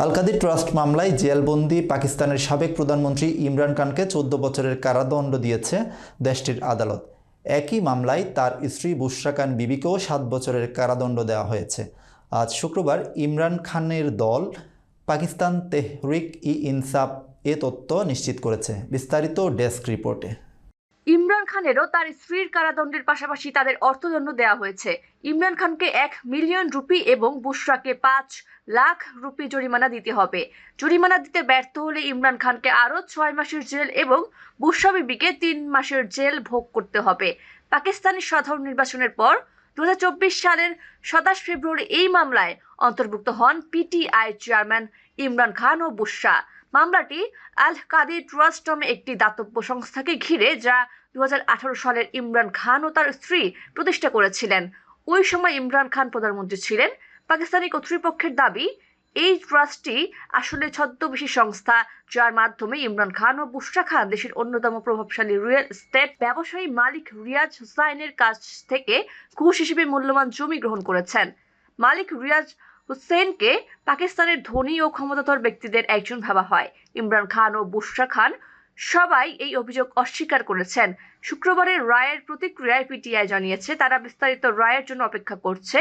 আলকাদি trust মামলায় জেলবন্দি পাকিস্তানের সাবেক প্রধানমন্ত্রী ইমরান খানকে চোদ্দ বছরের কারাদণ্ড দিয়েছে দেশটির আদালত। একই মামলায় তার স্ত্রী বুশরা খান বিবিকেও সাত বছরের কারাদণ্ড দেওয়া হয়েছে। আজ শুক্রবার ইমরান খানের দল পাকিস্তান তেহরিক ই ইনসাফ এ তথ্য নিশ্চিত করেছে। বিস্তারিত ডেস্ক রিপোর্টে। ইমরান খানেরও তার স্ত্রীর কারাদণ্ডের পাশাপাশি তাদের অর্থদণ্ড দেওয়া হয়েছে। ইমরান খানকে এক মিলিয়ন রুপি এবং বুশরাকে পাঁচ লাখ রুপি জরিমানা দিতে হবে। জরিমানা দিতে ব্যর্থ হলে ইমরান খানকে আরও ছয় মাসের জেল এবং বুশরা বিবিকে তিন মাসের জেল ভোগ করতে হবে। পাকিস্তানি সাধারণ নির্বাচনের পর দু হাজার চব্বিশ সালের সাতাশ ফেব্রুয়ারি এই মামলায় অন্তর্ভুক্ত হন পিটিআই চেয়ারম্যান ইমরান খান ও বুশরা। মামলাটি আল কাদি ট্রাস্ট নামে একটি দাতব্য সংস্থাকে ঘিরে, যা দুহাজার আঠারো সালের ইমরান খান ও তার স্ত্রী প্রতিষ্ঠা করেছিলেন। ওই সময় ইমরান খান প্রধানমন্ত্রী ছিলেন। পাকিস্তানি কর্তৃপক্ষের দাবি, এই ট্রাস্টটি আসলে ছদ্মবেশী সংস্থা, যার মাধ্যমে ইমরান খান ও বুশরা খান দেশের অন্যতম প্রভাবশালী রিয়েল এস্টেট ব্যবসায়ী মালিক রিয়াজ হুসাইনের কাছ থেকে ঘুষ হিসেবে মূল্যবান জমি গ্রহণ করেছেন। মালিক রিয়াজ হুসেনকে পাকিস্তানের ধনী ও ক্ষমতাধর ব্যক্তিদের একজন ভাবা হয়। ইমরান খান ও বুশরা খান সবাই এই অভিযোগ অস্বীকার করেছেন। শুক্রবারের রায়ের প্রতিক্রিয়ায় পিটিআই জানিয়েছে, তারা বিস্তারিত রায়ের জন্য অপেক্ষা করছে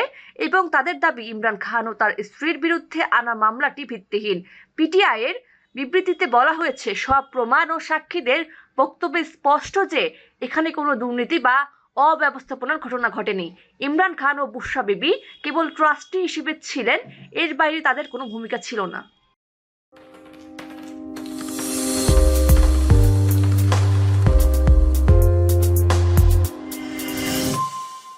এবং তাদের দাবি, ইমরান খান ও তার স্ত্রীর বিরুদ্ধে আনা মামলাটি ভিত্তিহীন। পিটিআই এর বিবৃতিতে বলা হয়েছে, সব প্রমাণ ও সাক্ষীদের বক্তব্যে স্পষ্ট যে, এখানে কোনো দুর্নীতি বা অব্যবস্থাপনার ঘটনা ঘটেনি। ইমরান খান ও বুসা বিবি কেবল ট্রাস্টি হিসেবে ছিলেন, এর বাইরে তাদের কোনো ভূমিকা ছিল না।